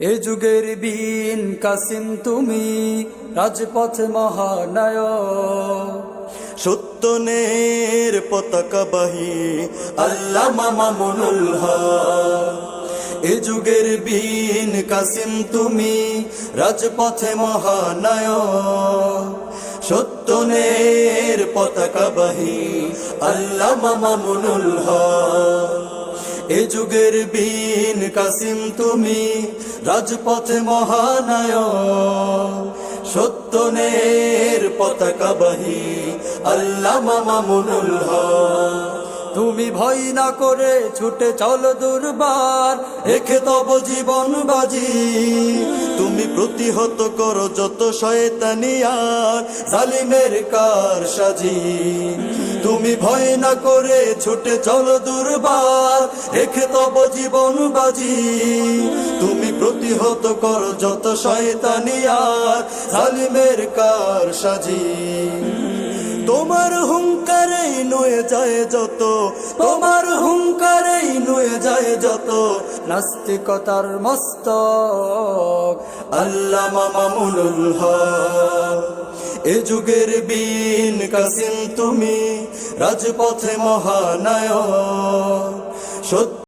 এ যুগের বিন কাসিম তুমি রাজপথ মহানায়ক। সত্যনের পতাকা বাহি আল্লাহ মামুনুল এ যুগের বীন কাসিম তুমি রাজপথে মহানায়ক। সত্যনের পতাকা বাহি আল্লাহ মামুনুল হক। এ যুগের বীন কাসিম তুমি, রাজপথে মহানায়ক সত্যনের পতাকা বাহি আল্লাহ মামুনুল হক। তুমি ভয় না করে ছুটে চলো দুর্বার রেখে তব জীবন বাজি। তুমি প্রতিহত করো যত শয়তানিয়ার জালিমের কার সাজি তুমি ভয় না করে ছুটে চলো দুর্বার। রেখে তব জীবন বাজি। তুমি প্রতিহত করো যত শয়তানিয়ার জালিমের কার সাজি। তোমার হুঙ্কারেই নুয়ে যায় যত, তোমার হুঙ্কারেই নুয়ে যায় যত। নাস্তিকতার মস্তক আল্লাহ মামুনুল হক। এ যুগের বীন কাসিম তুমি রাজপথে মহানায় সত্য